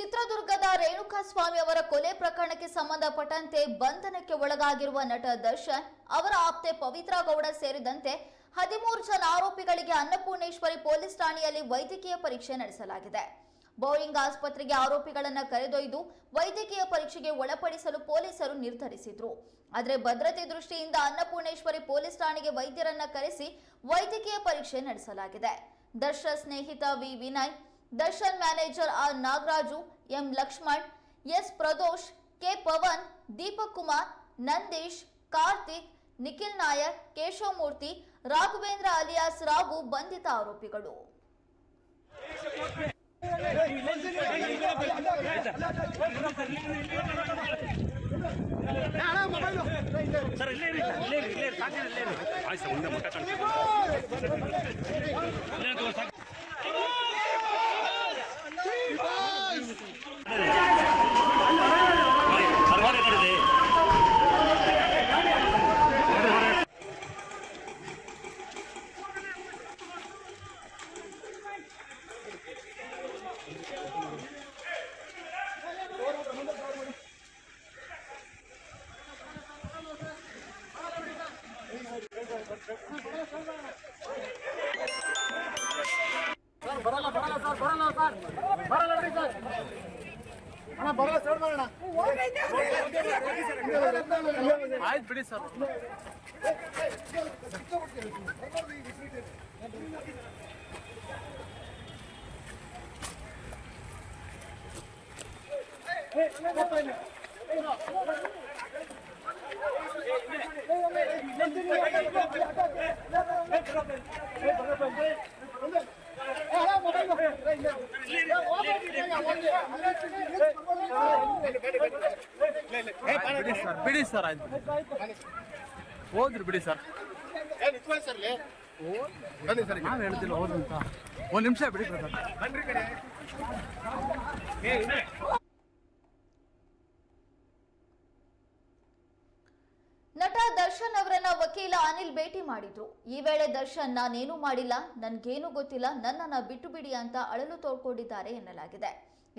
ಚಿತ್ರದುರ್ಗದ ರೇಣುಕಾಸ್ವಾಮಿ ಅವರ ಕೊಲೆ ಪ್ರಕರಣಕ್ಕೆ ಸಂಬಂಧಪಟ್ಟಂತೆ ಬಂಧನಕ್ಕೆ ಒಳಗಾಗಿರುವ ನಟ ದರ್ಶನ್ ಅವರ ಆಪ್ತೆ ಪವಿತ್ರ ಗೌಡ ಸೇರಿದಂತೆ ಹದಿಮೂರು ಜನ ಆರೋಪಿಗಳಿಗೆ ಅನ್ನಪೂರ್ಣೇಶ್ವರಿ ಪೊಲೀಸ್ ಠಾಣೆಯಲ್ಲಿ ವೈದ್ಯಕೀಯ ಪರೀಕ್ಷೆ ನಡೆಸಲಾಗಿದೆ. ಬೌರಿಂಗ್ ಆಸ್ಪತ್ರೆಗೆ ಆರೋಪಿಗಳನ್ನು ಕರೆದೊಯ್ದು ವೈದ್ಯಕೀಯ ಪರೀಕ್ಷೆಗೆ ಒಳಪಡಿಸಲು ಪೊಲೀಸರು ನಿರ್ಧರಿಸಿದ್ರು. ಆದರೆ ಭದ್ರತೆ ದೃಷ್ಟಿಯಿಂದ ಅನ್ನಪೂರ್ಣೇಶ್ವರಿ ಪೊಲೀಸ್ ಠಾಣೆಗೆ ವೈದ್ಯರನ್ನ ಕರೆಸಿ ವೈದ್ಯಕೀಯ ಪರೀಕ್ಷೆ ನಡೆಸಲಾಗಿದೆ. ದರ್ಶನ್ ಸ್ನೇಹಿತ V Vinay Darshan manager R Nagaraju, M Lakshman, S Pradosh, K Pavan, Deepak Kumar, Nandish, Karthik, Nikhil Nayak Keshavamurthy, Raghavendra alias Raghu ಬಂಧಿತ ಆರೋಪಿಗಳು. ಸರ್ ಬರಲ್ಲ ಬರಲ್ಲ ಸರ್ ಬರಲ್ಲ ಸರ್ ಬರಲ್ಲ ಸರ್ ಅಣ್ಣ ಬರಲ್ಲ ಸರ್ ಮಾಡೋಣ ಆಯ್ತು ಬಿಡಿ ಸರ್ ಬಿಡಿ ಸರ್ ಬಿಡಿ ಸರ್ ಆಯ್ತು. ಹೋದ್ರಿ ಬಿಡಿ ಸರ್ ನಾನು ಹೇಳ್ತಿಲ್ಲ ಹೋದ್ರು ಅಂತ ಒಂದು ನಿಮಿಷ ಬಿಡಿ ಸರ್ ನಟ ದರ್ಶನ್ ಅವರನ್ನ ವಕೀಲ ಅನಿಲ್ ಭೇಟಿ ಮಾಡಿದ್ರು. ಈ ವೇಳೆ ದರ್ಶನ್, ನಾನೇನು ಮಾಡಿಲ್ಲ, ನನ್ಗೇನು ಗೊತ್ತಿಲ್ಲ, ನನ್ನನ್ನ ಬಿಟ್ಟು ಬಿಡಿ ಅಂತ ಅಳಲು ತೋಡ್ಕೊಂಡಿದ್ದಾರೆ ಎನ್ನಲಾಗಿದೆ.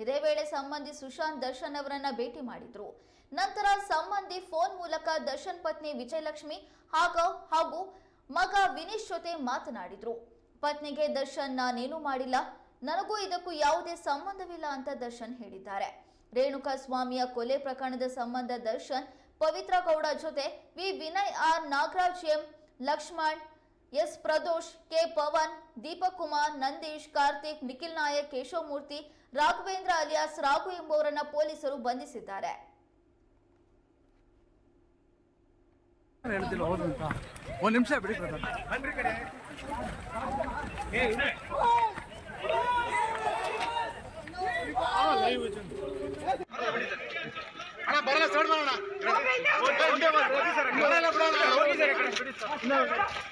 ಇದೇ ವೇಳೆ ಸಂಬಂಧಿ ಸುಶಾಂತ್ ದರ್ಶನ್ ಅವರನ್ನ ಭೇಟಿ ಮಾಡಿದ್ರು. ನಂತರ ಸಂಬಂಧಿ ಫೋನ್ ಮೂಲಕ ದರ್ಶನ್ ಪತ್ನಿ ವಿಜಯಲಕ್ಷ್ಮಿ ಹಾಗೂ ಹಾಗೂ ಮಗ ವಿನೀಶ್ ಜೊತೆ ಮಾತನಾಡಿದ್ರು. ಪತ್ನಿಗೆ, ದರ್ಶನ್, ನಾನೇನು ಮಾಡಿಲ್ಲ, ನನಗೂ ಇದಕ್ಕೂ ಯಾವುದೇ ಸಂಬಂಧವಿಲ್ಲ ಅಂತ ದರ್ಶನ್ ಹೇಳಿದ್ದಾರೆ. ರೇಣುಕಾ ಸ್ವಾಮಿಯ ಕೊಲೆ ಪ್ರಕರಣದ ಸಂಬಂಧ ದರ್ಶನ್ ಪವಿತ್ರ ಗೌಡ ಜೊತೆ V Vinay R Nagaraj M Lakshman S Pradosh K Pavan Deepak Kumar Nandish Karthik Nikhil Nayak Keshavamurthy Raghavendra alias Raghu ಎಂಬುವರನ್ನ ಪೊಲೀಸರು ಬಂಧಿಸಿದ್ದಾರೆ. ಒಂದ್ ನಿಮಿಷ ಬಿಡಿ No.